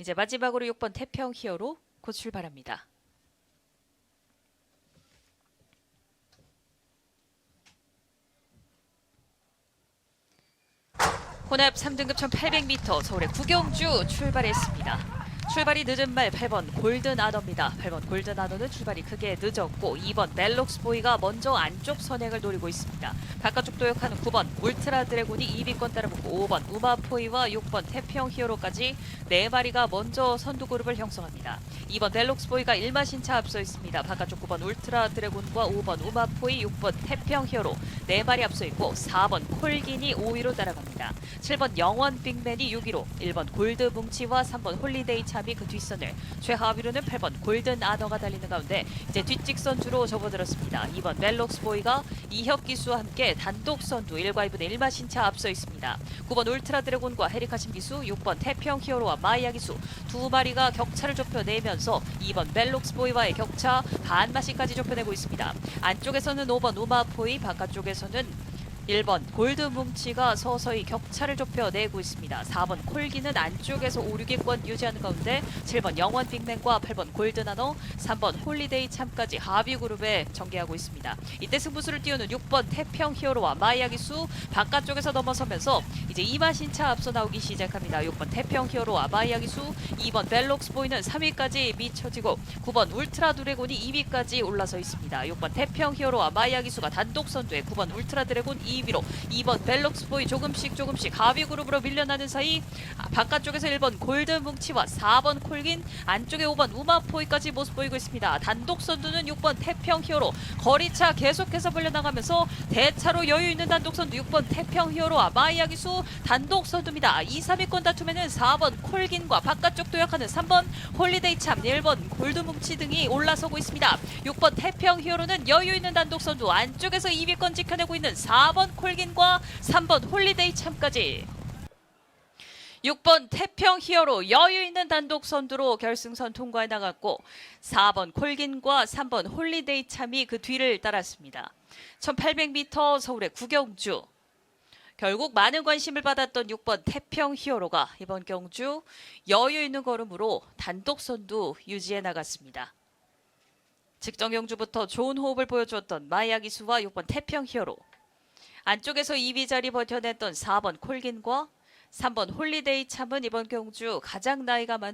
이제 마지막으로 6번 태평 히어로 곧 출발합니다. 혼합 3등급 1800m 서울의 구경주 출발했습니다. 출발이 늦은 말 8번 골든 아더입니다. 8번 골든 아더는 출발이 크게 늦었고 2번 멜록스 보이가 먼저 안쪽 선행을 노리고 있습니다. 바깥쪽 도역하는 9번 울트라 드래곤이 2위권 따라붙고 5번 우마포이와 6번 태평 히어로까지 4마리가 먼저 선두 그룹을 형성합니다. 2번 멜록스 보이가 1마신차 앞서 있습니다. 바깥쪽 9번 울트라 드래곤과 5번 우마포이, 6번 태평 히어로 4마리 앞서 있고 4번 콜긴이 5위로 따라갑니다. 7번 영원 빅맨이 6위로 1번 골드 뭉치와 3번 홀리데이 참이 그 뒷선을 최하위로는 8번 골든 아더가 달리는 가운데 이제 뒷직선 주로 접어들었습니다. 2번 멜록스 보이가 이혁 기수와 함께 단독 선두 1과 2분의 1마 신차 앞서 있습니다. 9번 울트라 드래곤과 헤리카신 기수, 6번 태평 히어로와 마이아 기수 두 마리가 격차를 좁혀내면서 2번 멜록스 보이와의 격차 반마시까지 좁혀내고 있습니다. 안쪽에서는 5번 우마포이, 바깥쪽에서는 1번 골드 뭉치가 서서히 격차를 좁혀내고 있습니다. 4번 콜기는 안쪽에서 5, 6위권 유지하는 가운데 7번 영원 빅맨과 8번 골드 나노, 3번 홀리데이 참까지 하비 그룹에 전개하고 있습니다. 이때 승부수를 띄우는 6번 태평 히어로와 마이아 기수 바깥쪽에서 넘어서면서 이제 이마신차 앞서 나오기 시작합니다. 6번 태평 히어로와 마이아 기수, 2번 벨록스 보이는 3위까지 미쳐지고 9번 울트라 드래곤이 2위까지 올라서 있습니다. 6번 태평 히어로와 마이아 기수가 단독 선두에 9번 울트라 드래곤 2 위로 2번 벨록스 보이 조금씩 조금씩 하위 그룹으로 밀려나는 사이 아, 바깥쪽에서 1번 골든 뭉치와 4번 콜긴 안쪽에 5번 우마포이까지 모습 보이고 있습니다. 단독 선두는 6번 태평 히어로 거리차 계속해서 벌려나가면서 대차로 여유 있는 단독 선두 6번 태평 히어로와 마이아 기수 단독 선두입니다. 2, 3위권 다툼에는 4번 콜긴과 바깥쪽 도약하는 3번 홀리데이 참 1번 골드뭉치 등이 올라서고 있습니다. 6번 태평 히어로는 여유 있는 단독 선두 안쪽에서 2위권 지켜내고 있는 4번 콜긴과 3번 홀리데이 참까지 6번 태평 히어로 여유 있는 단독 선두로 결승선 통과해 나갔고 4번 콜긴과 3번 홀리데이 참이 그 뒤를 따랐습니다. 1800m 서울의 구경주 결국 많은 관심을 받았던 6번 태평 히어로가 이번 경주 여유 있는 걸음으로 단독 선두 유지해 나갔습니다. 직전 경주부터 좋은 호흡을 보여주었던 마이아 기수와 6번 태평 히어로 안쪽에서 2위 자리 버텨냈던 4번 콜긴과 3번 홀리데이 참은 이번 경주 가장 나이가 많은